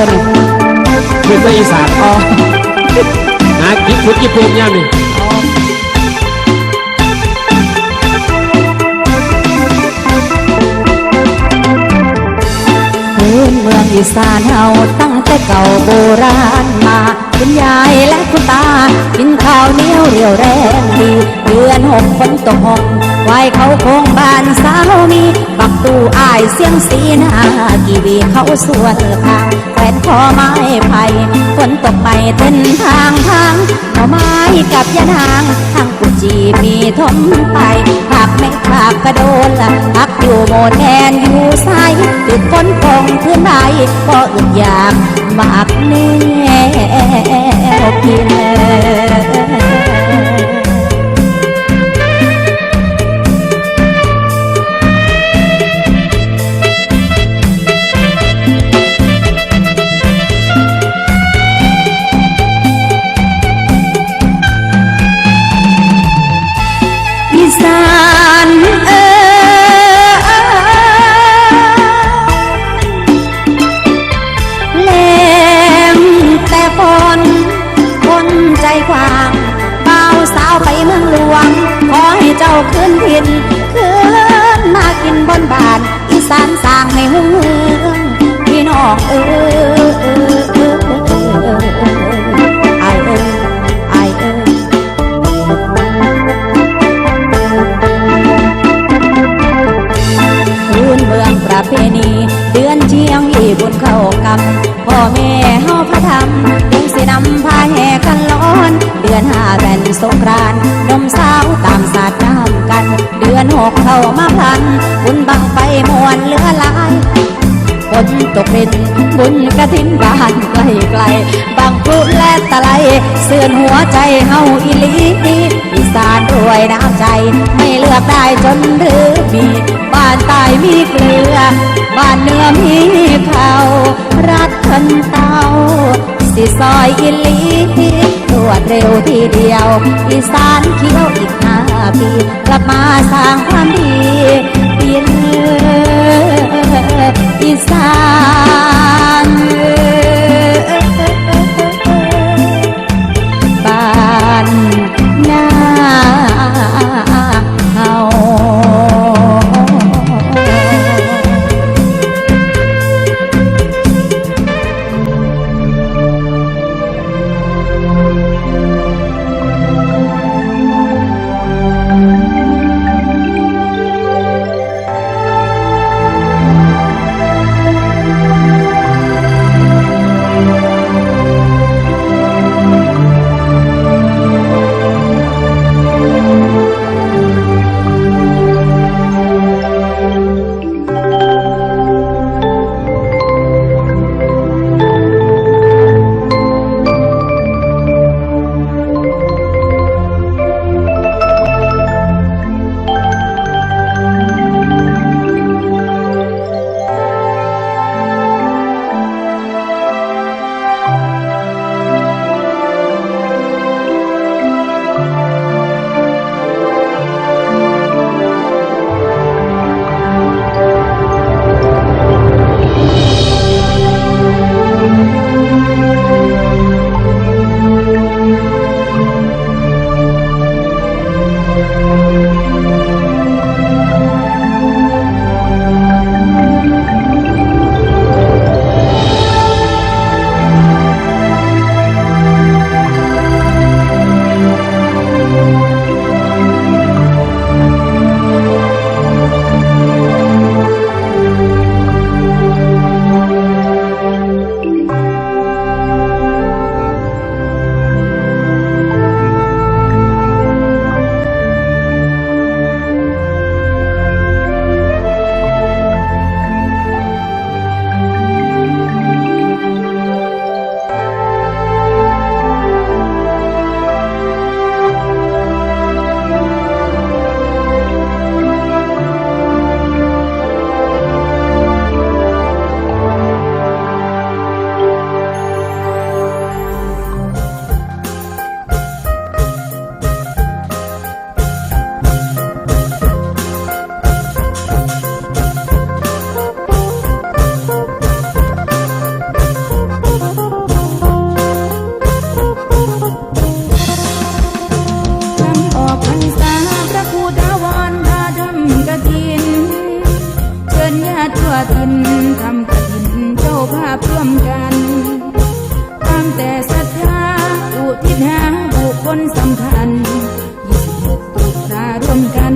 ตัวนี้คือภาคอีสานอ๋อหากินฟุตญี่ปุ่นย่านี่พื้นเมืองอีสานเฮาตั้งแต่เก่าโบราณมา คุณยายและคุณตา กินข้าวเหนียวเรียวแรงดีเดือนห กฝนตกหกไหวเขาโค้งบ้านสาวมี บักตู้อายเสียงสีหน้ากีวีเขาสวนทางแขวนคอไม้ไผ่ฝนตกไม่เต้นทางทางหน่อไม้กับยานางทางกุจีมีทมไปผักไม่ผักกระโดนละพักอยู่โมดแอนอยู่ไซตึกคนคงพื้นใดก็อึดอยากมากแน่กินอีานสร้างให้หุ่งเฮืองพี่น้องเออเออเออเออเออเออไอเออไอเออพื้นเมืองประเพณี เดือนเชียงอีบุญเข้ากำพ่อแม่เฮาพระธรรม อนห้าแผ่นสงกรานต์นมสาวตามสาดน้ำกัน เดือนหกเข้ามาพลัน บุญบังไฟมวนเหลือหลายฝนตกเป็นบุญกระถินบ้านไกลไกลๆบางพลุและตะไลเสื่อนหัวใจเฮาอีหลีอีสานรวยน้ำใจ ไม่เลือกได้จนหรือมีบ้านใต้มีเกลือ บ้านเหนือมีเขารัดคันเตาสิซอยอี เร็วทีเดียว อีสานเขียวอีกห้าปี กลับมาสร้างความดีปีนอีสาน ทินทำกินเจ้าภาพร่วมกันตามแต่ศรัทธาอุทิศหาบุคคลสำคัญยี่สิบหกตุลาร่วมกัน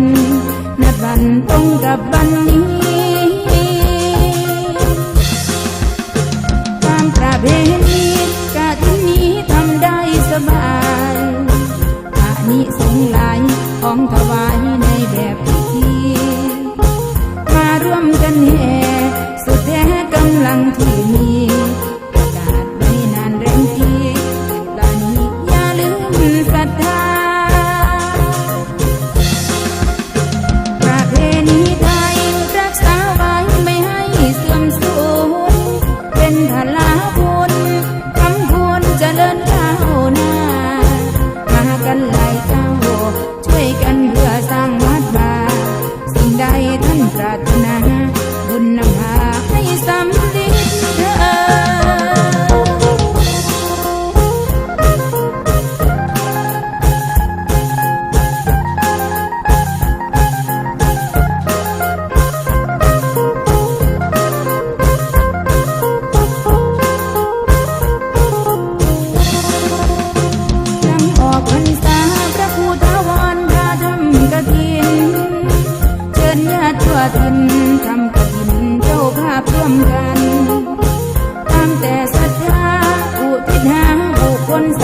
นัดวันตรงกับวันนี้ นทลา บุ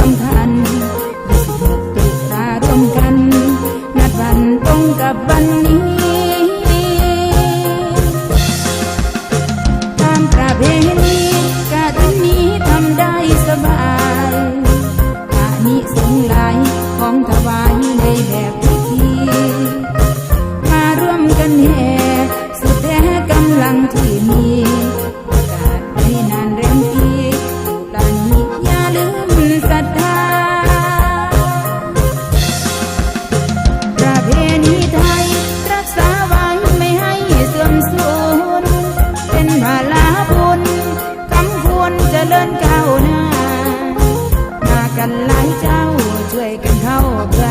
all that.